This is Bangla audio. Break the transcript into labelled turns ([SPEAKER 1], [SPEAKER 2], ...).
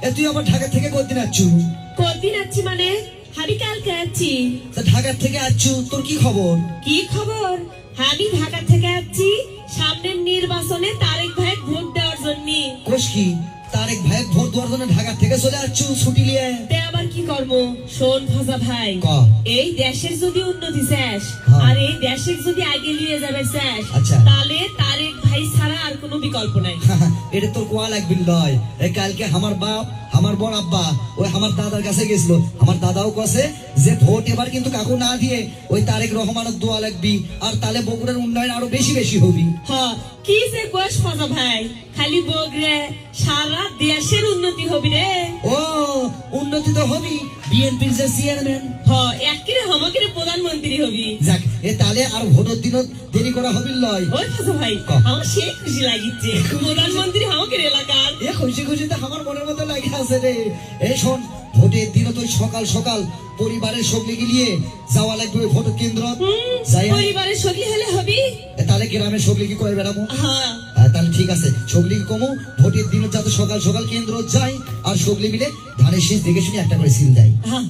[SPEAKER 1] এ তুই আবার ঢাকা থেকে কতদিন আছু
[SPEAKER 2] কদিন আছি মানে? আমি কালকে আছি
[SPEAKER 1] তা ঢাকার থেকে আছু তোর কি খবর?
[SPEAKER 2] কি খবর? আমি ঢাকা থেকে আসছি সামনের নির্বাচনে তারেক ভাই ভোট দেওয়ার জন্য।
[SPEAKER 1] কোষ কি? তারেক ভাই ভোট দেওয়ার জন্য ঢাকা থেকে চলে আছু ছুটি নিয়ে?
[SPEAKER 2] তে আবার কি করব? শোন ভাজা ভাই। এই দেশের যদি উন্নতি চাস
[SPEAKER 1] হ্যাঁ।
[SPEAKER 2] আর এই দেশের যদি আগে নিয়ে যাবে চাস
[SPEAKER 1] আচ্ছা।
[SPEAKER 2] তাহলে কোনো নাই।
[SPEAKER 1] এটা তোর কোয়া লাগবে, লয়। এই কালকে আমার বাপ আমার বড় আব্বা, ওই আমার দাদার কাছে গেছিল। আমার দাদাও কছে যে ভোট এবার কিন্তু কাকু না দিয়ে ওই তারেক রহমানের দোয়া লাগবি, আর তাহলে বগুড়ার উন্নয়ন আরও বেশি বেশি হবি।
[SPEAKER 2] হ কি যে কোষ ভাজা ভাই? খালি বগরে সারা দেশের উন্নতি হবি রে।
[SPEAKER 1] ও উন্নতি তো হবি বিএনপির যে চেয়ারম্যান
[SPEAKER 2] হ একরে হমকেরে প্রধানমন্ত্রী হবি।
[SPEAKER 1] যাক এ তাহলে আর ভোটের দিনও দেরি করা হবির লয়।
[SPEAKER 2] ওই ভাজা ভাই আমার সে খুশি লাগিচ্ছে। প্রধানমন্ত্রী হমকের এলাকার।
[SPEAKER 1] এ খুশি খুশিতে আমার মনের মতো লাগে আছে রে। এই শোন ভোটের দিন তুই সকাল সকাল পরিবারের সঙ্গে গিয়ে যাওয়া লাগবে ভোট কেন্দ্র।
[SPEAKER 2] পরিবারের সখী হলে হবি।
[SPEAKER 1] এ সবলিকে করে বেড়াবো?
[SPEAKER 2] হ্যাঁ।
[SPEAKER 1] হ্যাঁ, তাহলে ঠিক আছে। সবলিকে কমো ভোটের দিনে যাতে সকাল সকাল কেন্দ্র যাই আর সবলি মিলে ধানের শীষ দেখে শুনে একটা করে সিল দেয়।
[SPEAKER 2] হ্যাঁ।